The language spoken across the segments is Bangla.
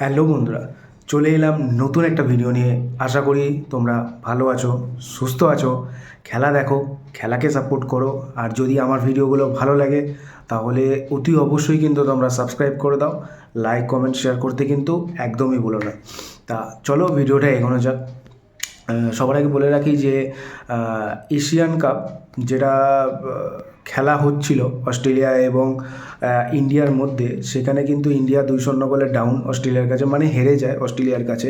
হ্যালো বন্ধুরা, চলে এলাম নতুন একটা ভিডিও নিয়ে। আশা করি তোমরা ভালো আছো, সুস্থ আছো। খেলা দেখো, খেলাকে সাপোর্ট করো। আর যদি আমার ভিডিওগুলো ভালো লাগে, তাহলে অতি অবশ্যই কিন্তু তোমরা সাবস্ক্রাইব করে দাও। লাইক কমেন্ট শেয়ার করতে কিন্তু একদমই ভুলো না। তা চলো ভিডিওটা এগোনো যাক। সবার আগে বলে রাখি যে এশিয়ান কাপ যেটা খেলা হচ্ছিল অস্ট্রেলিয়া এবং ইন্ডিয়ার মধ্যে। সেখানে কিন্তু ইন্ডিয়া দুই শূন্য গোলে ডাউন অস্ট্রেলিয়ার কাছে মানে হেরে যায় অস্ট্রেলিয়ার কাছে।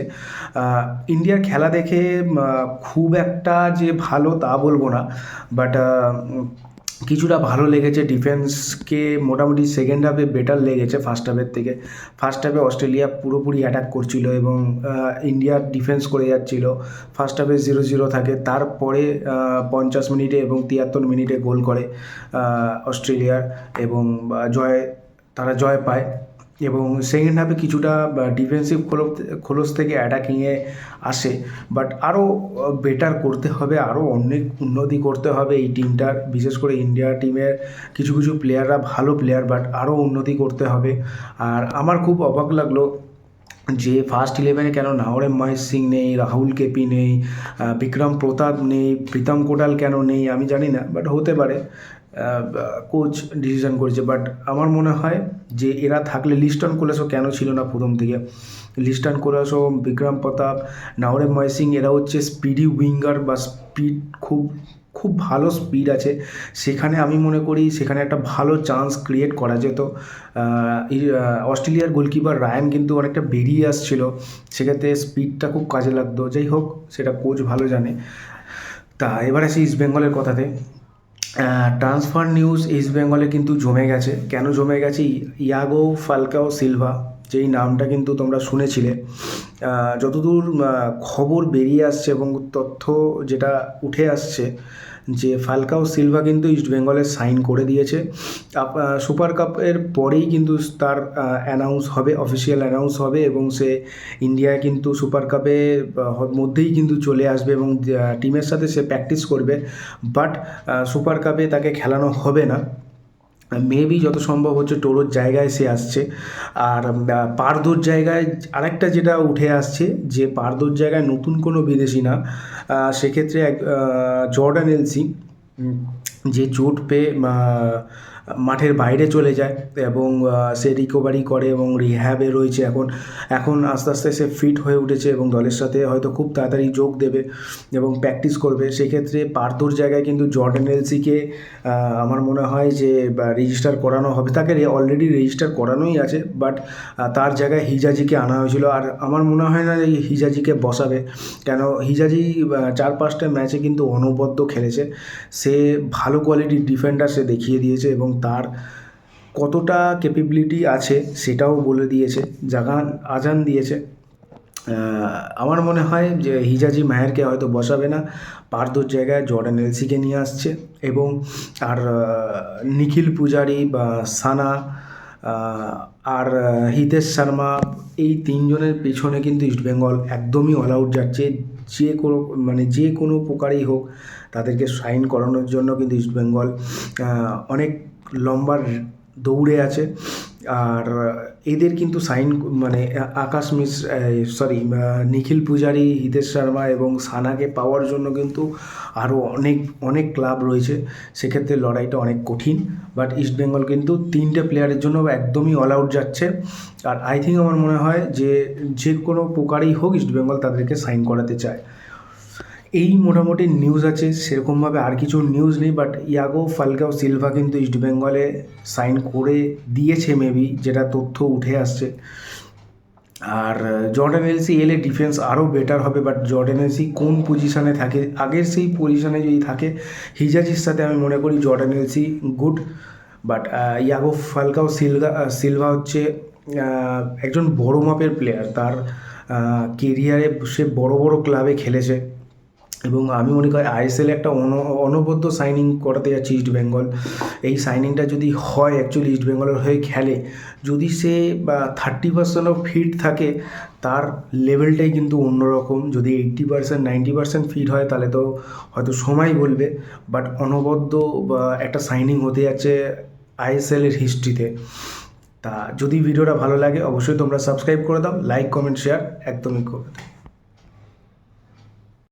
ইন্ডিয়ার খেলা দেখে খুব একটা যে ভালো তা বলব না বাট কিছুটা ভালো লেগেছে ডিফেন্সকে মোটামুটি সেকেন্ড হাফে বেটার লেগেছে ফার্স্ট হাফের থেকে। ফার্স্ট হাফে অস্ট্রেলিয়া পুরোপুরি অ্যাটাক করছিল এবং ইন্ডিয়া ডিফেন্স করে যাচ্ছিল। ফার্স্ট হাফে জিরো জিরো থাকে। তারপরে পঞ্চাশ মিনিটে এবং তিয়াত্তর মিনিটে গোল করে অস্ট্রেলিয়ার এবং জয়, তারা জয় পায়। এবং সেকেন্ড হাফে কিছুটা ডিফেন্সিভ খোলস খোলস থেকে অ্যাটাকিংয়ে আসে। বাট আরও বেটার করতে হবে আরও অনেক উন্নতি করতে হবে এই টিমটার বিশেষ করে ইন্ডিয়া টিমের কিছু কিছু প্লেয়াররা ভালো প্লেয়ার বাট আরও উন্নতি করতে হবে। আর আমার খুব অবাক লাগল যে ফার্স্ট ইলেভেনে কেন নাওরে মহেশ সিং নেই, রাহুল কেপি নেই বিক্রম প্রতাপ নেই, প্রীতম কোটাল কেন নেই, আমি জানি না বাট হতে পারে কোচ ডিসিশন করেছে বাট আমার মনে হয় যে এরা থাকলে লিস্টন কোলেসও কেন ছিল না প্রথম থেকে লিস্টন কোলেসও বিক্রম প্রতাপ, নাওরে মহেশ সিং, এরা হচ্ছে স্পিডি উইঙ্গার বা স্পিড খুব খুব ভালো স্পিড আছে। সেখানে আমি মনে করি সেখানে একটা ভালো চান্স ক্রিয়েট করা যেত। অস্ট্রেলিয়ার গোলকিপার রায়ান কিন্তু অনেকটা বেরিয়ে আসছিল। সেক্ষেত্রে স্পিডটা খুব কাজে লাগতো। যাই হোক, সেটা কোচ ভালো জানে। তা এবার আসি ইস্ট বেঙ্গলের কথাতে। ট্রান্সফার নিউজ ইস্ট বেঙ্গলে কিন্তু জমে গেছে। কেন জমে গেছে? ইয়াগো ফালকাও সিলভা যেই নামটা কিন্তু তোমরা শুনেছিলে। যতদূর খবর বেরিয়ে আসছে এবং তথ্য যেটা উঠে আসছে যে ফালকাও সিলভা কিন্তু ইস্ট বেঙ্গলে সাইন করে দিয়েছে। সুপার কাপের পরেই কিন্তু তার অ্যানাউন্স হবে অফিসিয়াল অ্যানাউন্স হবে এবং সে ইন্ডিয়া কিন্তু সুপার কাপে মধ্যেই কিন্তু চলে আসবে এবং টিমের সাথে সে প্র্যাকটিস করবে। বাট সুপার কাপে তাকে খেলানো হবে না। মেবি যত সম্ভব হচ্ছে টোরোর জায়গায় সে আসছে। আর পারদোর জায়গায় আরেকটা যেটা উঠে আসছে যে পারদোর জায়গায় নতুন কোনো বিদেশি না সেক্ষেত্রে এক জর্ডান এলসি যে চোট পেয়ে মাঠের বাইরে চলে যায় এবং সে রিকভারি করে এবং রিহ্যাবে রয়েছে এখন। এখন আস্তে আস্তে সে ফিট হয়ে উঠেছে এবং দলের সাথে হয়তো খুব তাড়াতাড়ি যোগ দেবে এবং প্র্যাকটিস করবে। সেক্ষেত্রে পার্থর জায়গায় কিন্তু জর্ডান এলসিকে আমার মনে হয় যে রেজিস্টার করানো হবে। তাকে অলরেডি রেজিস্টার করানোই আছে বাট তার জায়গায় হিজাজিকে আনা হয়েছিল। আর আমার মনে হয় না এই হিজাজিকে বসাবে। কেন হিজাজি চার পাঁচটা ম্যাচে কিন্তু অনবদ্য খেলেছে। সে ভালো কোয়ালিটির ডিফেন্ডার সে দেখিয়ে দিয়েছে এবং তার কতটা ক্যাপেবিলিটি আছে সেটাও বলে দিয়েছে, জাগান, আজান দিয়েছে। আমার মনে হয় যে হিজাজি মাহেরকে হয়তো বসাবে না, পার্দোর জায়গায় জর্ডান এলসিকে নিয়ে আসছে এবং আর নিখিল পূজারি বা সানা আর হিতেশ শর্মা এই তিনজনের পেছনে কিন্তু ইস্টবেঙ্গল একদমই অল আউট যাচ্ছে। যে কোনো মানে যে কোনো প্রকারেই হোক তাদেরকে সাইন করানোর জন্য কিন্তু ইস্টবেঙ্গল অনেক লম্বা দৌড়ে আছে। আর এদের কিন্তু সাইন মানে আকাশ মিস সরি নিখিল পূজারি, হিতেশ শর্মা এবং সানাকে পাওয়ার জন্য কিন্তু আরও অনেক অনেক ক্লাব রয়েছে। সেক্ষেত্রে লড়াইটা অনেক কঠিন বাট ইস্টবেঙ্গল কিন্তু তিনটে প্লেয়ারের জন্য একদমই অল আউট যাচ্ছে। আর আই থিঙ্ক আমার মনে হয় যে যে কোনো প্রকারেই হোক ইস্টবেঙ্গল তাদেরকে সাইন করাতে চায়। এই মোটামুটি নিউজ আছে, সেরকমভাবে আর কিছু নিউজ নেই বাট ইয়াগো ফালকাও সিলভা কিন্তু ইস্টবেঙ্গলে সাইন করে দিয়েছে মেবি যেটা তথ্য উঠে আসছে। আর জর্ডান এলসি এলে ডিফেন্স আরও বেটার হবে বাট জর্ডান এলসি কোন পজিশনে থাকে? আগের সেই পজিশনে যদি থাকে হিজাজির সাথে আমি মনে করি Jordan Elsey good but Iago Falcao Silva Silva হচ্ছে একজন বড় মাপের প্লেয়ার তার কেরিয়ারে সে বড় বড় ক্লাবে খেলেছে। এবং আমি মনে করি আইএসএল একটা অন, অনবদ্য সাইনিং করাতে যাচ্ছে ইস্ট বেঙ্গল এই সাইনিংটা যদি হয় অ্যাকচুয়ালি ইস্ট বেঙ্গলের হয়ে খেলে, যদি সে, বা থার্টি পার্সেন্ট অফ ফিট থাকে, তার লেভেলটাই কিন্তু অন্যরকম। যদি eighty percent ninety percent fit হয়, তাহলে তো হয়তো সময় বলবে। বাট অনবদ্য, বা একটা সাইনিং হতে যাচ্ছে আইএসএলের হিস্ট্রিতে তা। যদি ভিডিওটা ভালো লাগে, অবশ্যই তোমরা সাবস্ক্রাইব করে দাও লাইক কমেন্ট শেয়ার একদমই করে দাও।